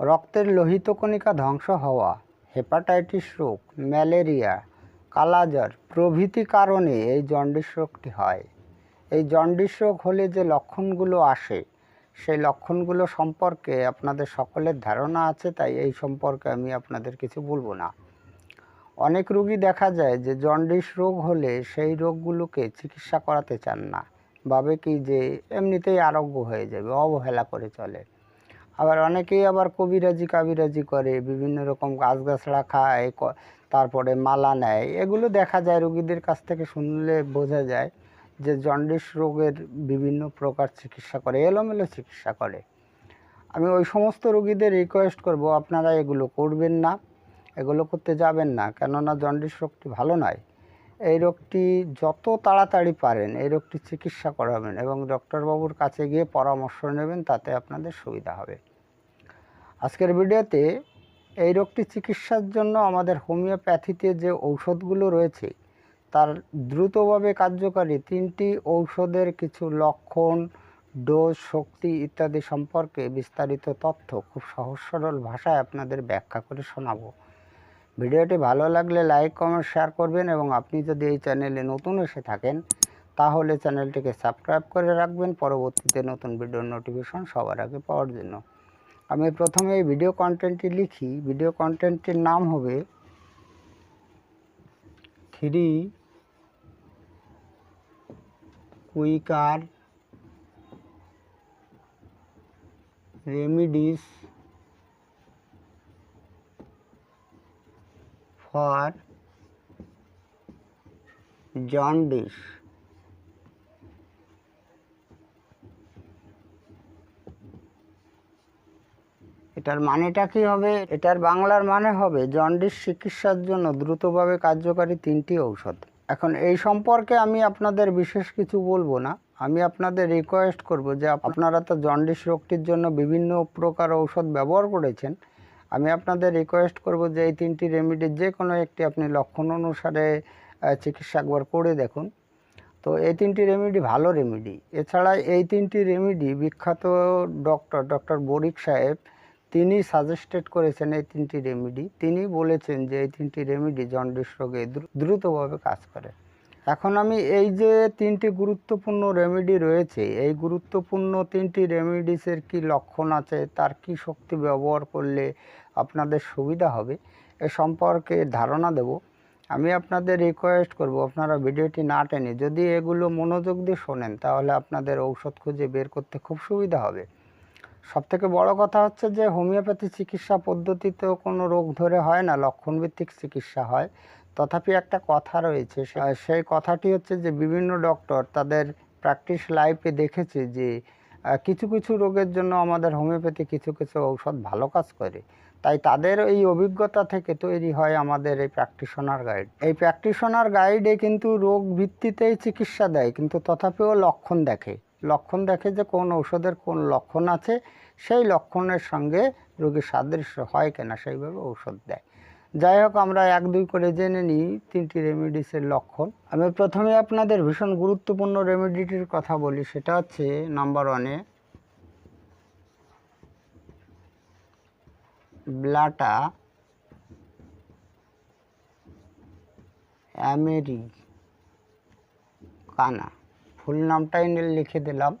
রক্তের কণিকা ধ্বংস হওয়া, হেপাটাইটিস রোগ, ম্যালেরিয়া কালাজ্বর প্রভৃতি কারণে এই জন্ডিস রোগটি হয়। এই জন্ডিস রোগ হলে যে লক্ষণগুলো আসে, সেই লক্ষণগুলো সম্পর্কে আপনাদের সকলের ধারণা আছে, তাই এই সম্পর্কে আমি আপনাদের কিছু বলব না। অনেক রোগী দেখা যায় যে জন্ডিস রোগ হলে সেই রোগগুলোকে চিকিৎসা করাতে চান না। ভাবে কি যে এমনিতেই আরোগ্য হয়ে যাবে, অবহেলা করে চলে। আবার অনেকেই আবার কবিরাজি, কাবিরাজি করে, বিভিন্ন রকম গাছগাছড়া খায়, ক- তারপরে মালা নেয়। এগুলো দেখা যায়, রোগীদের কাছ থেকে শুনলে বোঝা যায় যে জন্ডিস রোগের বিভিন্ন প্রকার চিকিৎসা করে, এলোমেলো চিকিৎসা করে। আমি ওই সমস্ত রোগীদের রিকোয়েস্ট করব, আপনারা এগুলো করবেন না, এগুলো করতে যাবেন না, কেননা জন্ডিস রোগটি ভালো নয়। এই রোগটি যত তাড়াতাড়ি পারেন, এই রোগটি চিকিৎসা করাবেন এবং ডক্টরবাবুর কাছে গিয়ে পরামর্শ নেবেন, তাতে আপনাদের সুবিধা হবে। আজকের ভিডিওতে এই রোগটি চিকিৎসার জন্য আমাদের হোমিওপ্যাথিতে যে ঔষধগুলো রয়েছে, তার দ্রুতভাবে কার্যকারী তিনটি ঔষধের কিছু লক্ষণ, ডোজ, শক্তি ইত্যাদি সম্পর্কে বিস্তারিত তথ্য খুব সহজ সরল ভাষায় আপনাদের ব্যাখ্যা করে শোনাবো। ভিডিওটি ভালো লাগলে লাইক, কমেন্ট, শেয়ার করবেন এবং আপনি যদি এই চ্যানেলে নতুন এসে থাকেন, তাহলে চ্যানেলটিকে সাবস্ক্রাইব করে রাখবেন। পরবর্তীতে নতুন ভিডিওর নোটিফিকেশন সবার আগে পাওয়ার জন্য। আমি প্রথমে ভিডিও কন্টেন্টটি লিখি। ভিডিও কন্টেন্টটির নাম হবে three quicker remedies for jaundice. এটার মানেটা কি হবে? এটার বাংলার মানে হবে জন্ডিস চিকিৎসার জন্য দ্রুতভাবে কার্যকারী তিনটি ঔষধ। এখন এই সম্পর্কে আমি আপনাদের বিশেষ কিছু বলব না। আমি আপনাদের রিকোয়েস্ট করব যে আপনারা তো জন্ডিস রোগটির জন্য বিভিন্ন প্রকার ঔষধ ব্যবহার করেছেন। আমি আপনাদের রিকোয়েস্ট করব যে এই তিনটি রেমিডির যে কোনো একটি আপনি লক্ষণ অনুসারে চিকিৎসা একবার করে দেখুন। তো এই তিনটি রেমিডি ভালো রেমিডি এছাড়া এই তিনটি রেমিডি বিখ্যাত ডক্টর ডক্টর বরিক সাহেব তিনি সাজেস্টেড করেছেন এই তিনটি রেমেডি তিনি বলেছেন যে এই তিনটি রেমেডি জন্ডিস রোগে দ্রু- দ্রুতভাবে কাজ করে। এখন আমি এই যে তিনটি গুরুত্বপূর্ণ রেমেডি রয়েছে, এই গুরুত্বপূর্ণ তিনটি রেমেডিসের কি লক্ষণ আছে, তার কি শক্তি ব্যবহার করলে আপনাদের সুবিধা হবে, এ সম্পর্কে ধারণা দেব। আমি আপনাদের রিকোয়েস্ট করব, আপনারা ভিডিওটি না টেনে যদি এগুলো মনোযোগ দিয়ে শোনেন, তাহলে আপনাদের ঔষধ খুঁজে বের করতে খুব সুবিধা হবে। সবথেকে বড় কথা হচ্ছে যে, হোমিওপ্যাথি চিকিৎসা পদ্ধতিতেও কোনো রোগ ধরে হয় না, লক্ষণভিত্তিক চিকিৎসা হয়। তথাপি একটা কথা রয়েছে সেই কথাটি হচ্ছে যে, বিভিন্ন ডক্টর তাদের প্র্যাকটিস লাইফে দেখেছে যে কিছু কিছু রোগের জন্য আমাদের হোমিওপ্যাথি কিছু কিছু ঔষধ ভালো কাজ করে। তাই তাদের এই অভিজ্ঞতা থেকে তৈরি হয় আমাদের এই প্র্যাকটিশনার গাইড। এই প্র্যাকটিশনার গাইডে কিন্তু রোগ ভিত্তিতেই চিকিৎসা দেয়, কিন্তু তথাপিও লক্ষণ দেখে। লক্ষণ দেখে যে কোন ঔষধের কোন লক্ষণ আছে, সেই লক্ষণের সঙ্গে রোগীর সাদৃশ্য হয় কিনা সেইভাবে ঔষধ দেয়। যাই হোক, আমরা এক দুই করে জেনে নিই তিনটি রেমেডিসের লক্ষণ। আমি প্রথমে আপনাদের ভীষণ গুরুত্বপূর্ণ রেমেডিটির কথা বলি, সেটা হচ্ছে নাম্বার ওয়ানে ব্লাটা অ্যামেরি কানা ফুল নামটাই লিখে দিলাম।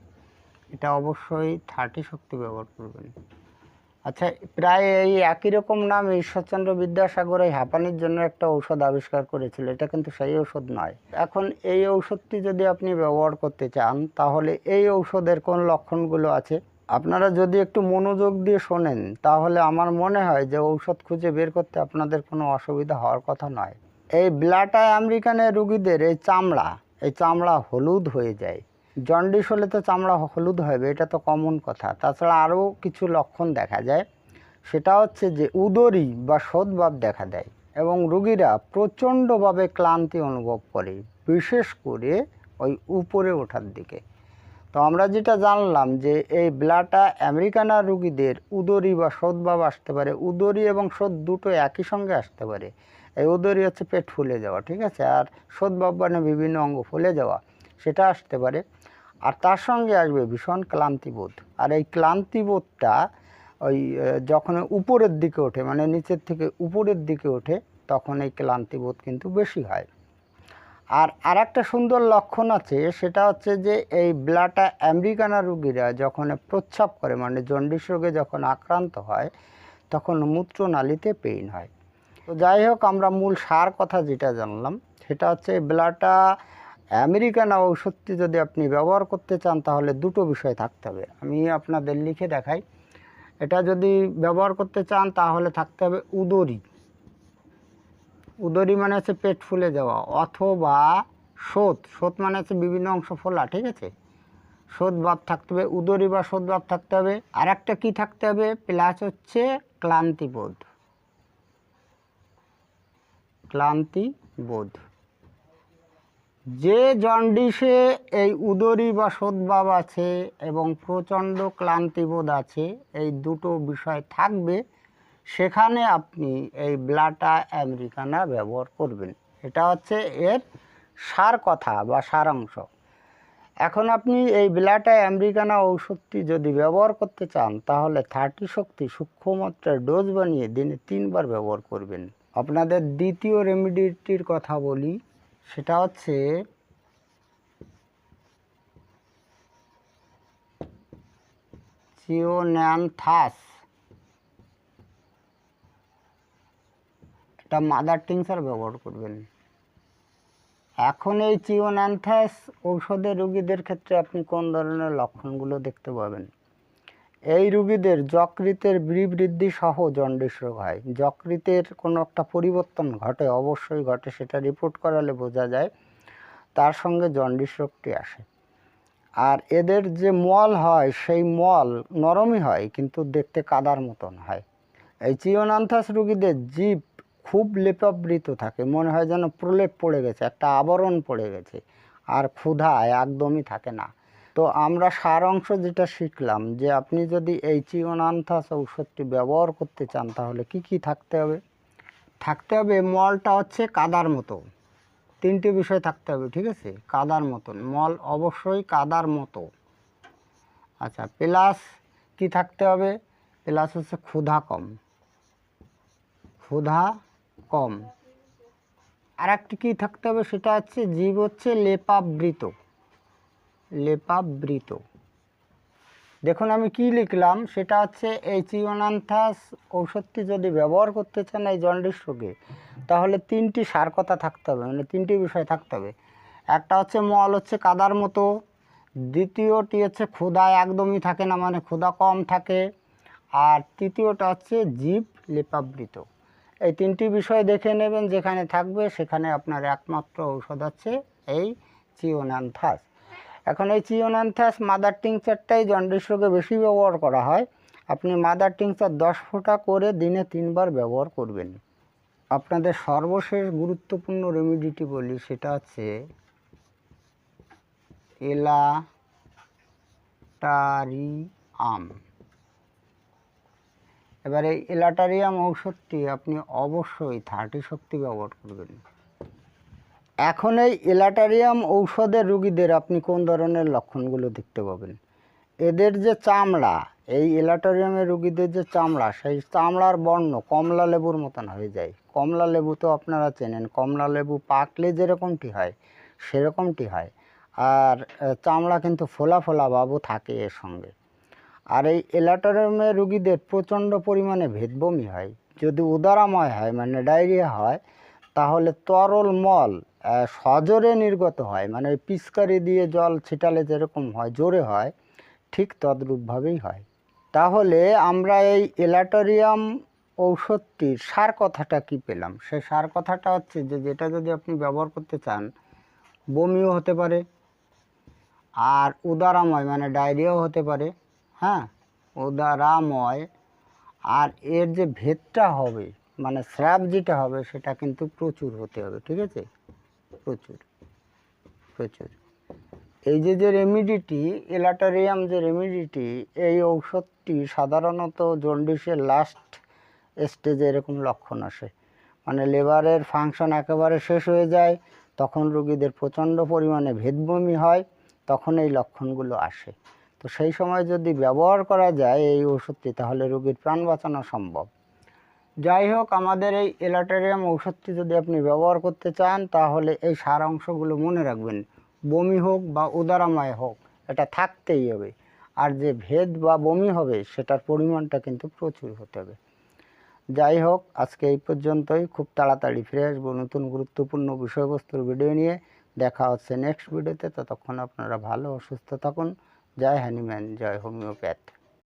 এটা অবশ্যই থার্টি শক্তি ব্যবহার করবেন। আচ্ছা প্রায় এই একই রকম নাম ঈশ্বরচন্দ্র বিদ্যাসাগর এই হাঁপানির জন্য একটা ঔষধ আবিষ্কার করেছিল। এটা কিন্তু সেই ঔষধ নয়। এখন এই ঔষধটি যদি আপনি ব্যবহার করতে চান, তাহলে এই ঔষধের কোন লক্ষণগুলো আছে? আপনারা যদি একটু মনোযোগ দিয়ে শোনেন, তাহলে আমার মনে হয় যে ঔষধ খুঁজে বের করতে আপনাদের কোনো অসুবিধা হওয়ার কথা নয়। এই ব্লাটা আমেরিকানের রুগীদের এই চামড়া এই চামড়া হলুদ হয়ে যায়। জন্ডিস হলে তো চামড়া হলুদ হবে, এটা তো কমন কথা। তাছাড়া আরও কিছু লক্ষণ দেখা যায়। সেটা হচ্ছে যে উদরি বা সদভাব দেখা দেয় এবং রুগীরা প্রচণ্ডভাবে ক্লান্তি অনুভব করে, বিশেষ করে ওই উপরে ওঠার দিকে। তো আমরা যেটা জানলাম যে এই ব্লাটা আমেরিকানা রুগীদের উদরি বা সদভাব আসতে পারে, উদরি এবং সদ দুটো একই সঙ্গে আসতে পারে। এই উদরি হচ্ছে পেট ফুলে যাওয়া, ঠিক আছে? আর সদভাব মানে বিভিন্ন অঙ্গ ফুলে যাওয়া, সেটা আসতে পারে। আর তার সঙ্গে আসবে ভীষণ ক্লান্তিবোধ। আর এই ক্লান্তিবোধটা ওই যখন উপরের দিকে ওঠে মানে নিচের থেকে উপরের দিকে ওঠে, তখন এই ক্লান্তিবোধ কিন্তু বেশি হয়। আর আরেকটা সুন্দর লক্ষণ আছে, সেটা হচ্ছে যে এই ব্লাটা আমেরিকানা রুগীরা যখন প্রস্রাব করে মানে জন্ডিস রোগে যখন আক্রান্ত হয়, তখন মূত্রনালীতে পেইন হয়। তো যাই হোক আমরা মূল সার কথা যেটা জানলাম, সেটা হচ্ছে ব্লাটা আমেরিকান ঔষধটি যদি আপনি ব্যবহার করতে চান, তাহলে দুটো বিষয় থাকতে হবে। আমি আপনাদের লিখে দেখাই। এটা যদি ব্যবহার করতে চান, তাহলে থাকতে হবে উদরি। উদরি মানে হচ্ছে পেট ফুলে যাওয়া, অথবা শোধ শোধ মানে হচ্ছে বিভিন্ন অংশ ফোলা, ঠিক আছে? শোধ ভাব থাকতে হবে, উদরি বা শোধ ভাব থাকতে হবে। আর একটা কী থাকতে হবে? প্লাস হচ্ছে ক্লান্তিবোধ। ক্লান্তি বোধ। যে জন্ডিসে এই উদরি বা সদ্ভাব আছে এবং প্রচণ্ড ক্লান্তিবোধ আছে, এই দুটো বিষয় থাকবে, সেখানে আপনি এই ব্লাটা আমেরিকানা ব্যবহার করবেন। এটা হচ্ছে এর সার কথা বা সারাংশ। এখন আপনি এই ব্লাটা আমেরিকানা ঔষধটি যদি ব্যবহার করতে চান, তাহলে থার্টি শক্তি সূক্ষ্মমাত্রার ডোজ বানিয়ে দিনে তিনবার ব্যবহার করবেন। আপনাদের দ্বিতীয় রেমিডিটির কথা বলি, সেটা হচ্ছে চিওন্যানথাস এটা মাদার টিংসার ব্যবহার করবেন। এখন এই চিওন্যানথাস ঔষধের রুগীদের ক্ষেত্রে আপনি কোন ধরনের লক্ষণগুলো দেখতে পাবেন? এই রুগীদের যকৃতের বৃদ্ধি সহ জন্ডিস রোগ হয়। যকৃতের কোনো একটা পরিবর্তন ঘটে, অবশ্যই ঘটে, সেটা রিপোর্ট করালে বোঝা যায়। তার সঙ্গে জন্ডিস রোগটি আসে। আর এদের যে মল হয়, সেই মল নরমই হয়, কিন্তু দেখতে কাদার মতন হয়। এই চিওনান্থাস রুগীদের জীব খুব লেপাবৃত থাকে, মনে হয় যেন প্রলেপ পড়ে গেছে, একটা আবরণ পড়ে গেছে, আর ক্ষুধা একদমই থাকে না। তো আমরা সার অংশ যেটা শিখলাম যে আপনি যদি এই চিওনান্থাস ঔষধটি ব্যবহার করতে চান, তাহলে কি কি থাকতে হবে? থাকতে হবে মলটা হচ্ছে কাদার মতো। তিনটে বিষয় থাকতে হবে, ঠিক আছে? কাদার মতন। মল অবশ্যই কাদার মতো। আচ্ছা প্লাস কি থাকতে হবে? প্লাস হচ্ছে ক্ষুধা কম। ক্ষুধা কম। আর একটি কী থাকতে হবে? সেটা হচ্ছে জীব হচ্ছে লেপাবৃত। লেপাবৃত। দেখুন, আমি কি লিখলাম? সেটা হচ্ছে এই চিওনান্থাস ঔষধটি যদি ব্যবহার করতে চান এই জন্ডিস রোগে, তাহলে তিনটি সার কথা থাকতে হবে মানে তিনটি বিষয় থাকতে হবে। একটা হচ্ছে মল, হচ্ছে কাদার মতো। দ্বিতীয়টি হচ্ছে ক্ষুধা, একদমই থাকে না মানে ক্ষুধা কম থাকে। আর তৃতীয়টা হচ্ছে জীব লেপাবৃত। এই তিনটি বিষয় দেখে নেবেন, যেখানে থাকবে সেখানে আপনার একমাত্র ঔষধ হচ্ছে এই চিওনান্থাস এখন এই চিওনান্থাস মাদার টিংচারটাই জন্ডিস রোগে বেশি ব্যবহার করা হয়। আপনি মাদার টিংচার দশ ফোঁটা করে দিনে তিনবার ব্যবহার করবেন। আপনাদের সর্বশেষ গুরুত্বপূর্ণ রেমিডিটি বলি, সেটা হচ্ছে এলাটারিয়াম। এবার এলাটারিয়াম ঔষধটি আপনি অবশ্যই থার্টি শক্তি ব্যবহার করবেন। এখন এই এলাটারিয়াম ঔষধের রুগীদের আপনি কোন ধরনের লক্ষণগুলো দেখতে পাবেন? এদের যে চামড়া, এই এলাটোরিয়ামের রুগীদের যে চামড়া, সেই চামড়ার বর্ণ কমলা লেবুর মতন হয়ে যায়। কমলা লেবু তো আপনারা চেনেন, কমলা লেবু পাকলে যেরকমটি হয়, সেরকমটি হয়। আর চামড়া কিন্তু ফোলা ফোলা বাবু থাকে এর সঙ্গে। আর এই এলাটোরিয়ামের রুগীদের প্রচণ্ড পরিমাণে ভেদবমি হয়। যদি উদারাময় হয় মানে ডায়রিয়া হয়, তাহলে তরল মল সজোরে নির্গত হয় মানে পিচকারি দিয়ে জল ছিটালে যেরকম হয়, জোরে হয়, ঠিক তদ্রূপভাবেই হয়। তাহলে আমরা এই এলাটোরিয়াম ঔষধটির সার কথাটা কি পেলাম? সে সার কথাটা হচ্ছে যে, যেটা যদি আপনি ব্যবহার করতে চান, বমিও হতে পারে, আর উদারাময় মানে ডায়রিয়াও হতে পারে হ্যাঁ? উদারাময়, আর এর যে ভেদটা হবে মানে স্র্যাব যেটা হবে, সেটা কিন্তু প্রচুর হতে হবে, ঠিক আছে? প্রচুর প্রচুর। এই যে যে রেমিডিটি এলাটারিয়াম যে রেমিডিটি এই ঔষধটি সাধারণত জন্ডিসের লাস্ট স্টেজে এরকম লক্ষণ আসে। মানে লেবারের ফাংশন একেবারে শেষ হয়ে যায়, তখন রুগীদের প্রচণ্ড পরিমাণে ভেদবমি হয়, তখন এই লক্ষণগুলো আসে। তো সেই সময় যদি ব্যবহার করা যায় এই ওষুধটি তাহলে রোগীর প্রাণ বাঁচানো সম্ভব। যাই হোক আমাদের এই এলাটেরিয়াম ঔষধটি যদি আপনি ব্যবহার করতে চান, তাহলে এই সার অংশগুলো মনে রাখবেন। বমি হোক বা উদারাময় হোক, এটা থাকতেই হবে। আর যে ভেদ বা বমি হবে, সেটার পরিমাণটা কিন্তু প্রচুর হতে হবে। যাই হোক আজকে এই পর্যন্তই। খুব তাড়াতাড়ি ফিরে আসব নতুন গুরুত্বপূর্ণ বিষয়বস্তুর ভিডিও নিয়ে। দেখা হচ্ছে নেক্সট ভিডিওতে ততক্ষণ আপনারা ভালো ও সুস্থ থাকুন। জয় হ্যানিম্যান জয় হোমিওপ্যাথ।